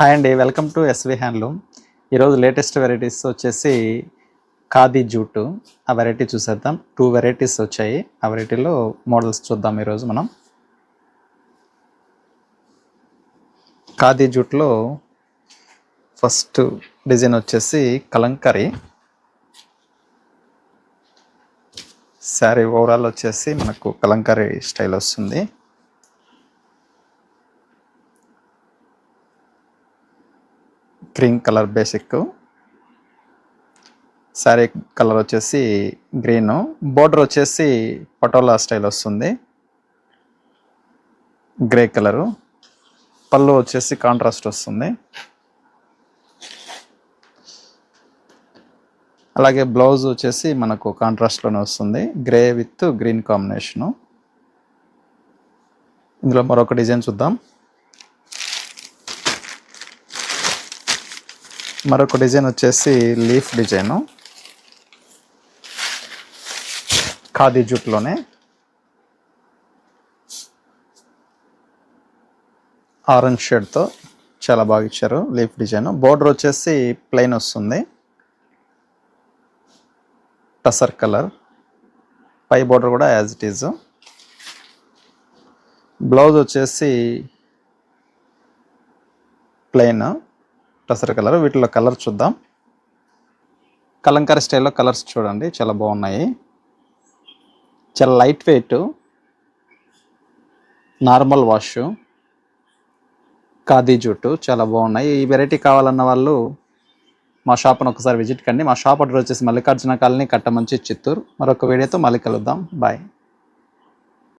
Hi అండి welcome to S V handloom. ఈరోజు latest varieties వచ్చేసి ఖాదీ జూటు. ఆ వెరైటీ చూసేద్దాం. టూ వెరైటీస్ వచ్చాయి. ఆ వెరైటీలో మోడల్స్ చూద్దాం ఈరోజు మనం. ఖాదీ జూట్లో ఫస్ట్ డిజైన్ వచ్చేసి కలంకరీ. శారీ ఓవరాల్ వచ్చేసి మనకు కలంకరీ స్టైల్ వస్తుంది. Cream colour basic. Sari colour వచ్చేసి గ్రీను. బోర్డర్ వచ్చేసి పటోలా స్టైల్ వస్తుంది. Grey colour. పళ్ళు వచ్చేసి కాంట్రాస్ట్ వస్తుంది. అలాగే బ్లౌజ్ వచ్చేసి మనకు కాంట్రాస్ట్లోనే వస్తుంది. Grey with green combination. ఇందులో మరొక డిజైన్ చూద్దాం. మరొక డిజైన్ వచ్చేసి లీఫ్ డిజైను. ఖాదీ జూట్లోనే ఆరెంజ్ షేడ్తో చాలా బాగా ఇచ్చారు లీఫ్ డిజైన్. బోర్డర్ వచ్చేసి ప్లెయిన్ వస్తుంది. Tussar colour. పై బోర్డర్ కూడా యాజ్ ఇట్ ఈజ్. బ్లౌజ్ వచ్చేసి ప్లెయిన్. టసర్ కలర్ వీటిలో కలర్ చూద్దాం. కలంకారీ స్టైల్లో కలర్స్ చూడండి చాలా బాగున్నాయి. చాలా light weight normal wash khadi jute చాలా బాగున్నాయి. ఈ వెరైటీ కావాలన్న వాళ్ళు మా షాప్ను ఒకసారి విజిట్ కండి. మా షాప్ అడ్రస్ వచ్చేసి మల్లికార్జున కాలనీ కట్టమంచి చిత్తూరు. మరొక వీడియోతో మళ్ళీ కలుద్దాం. బాయ్.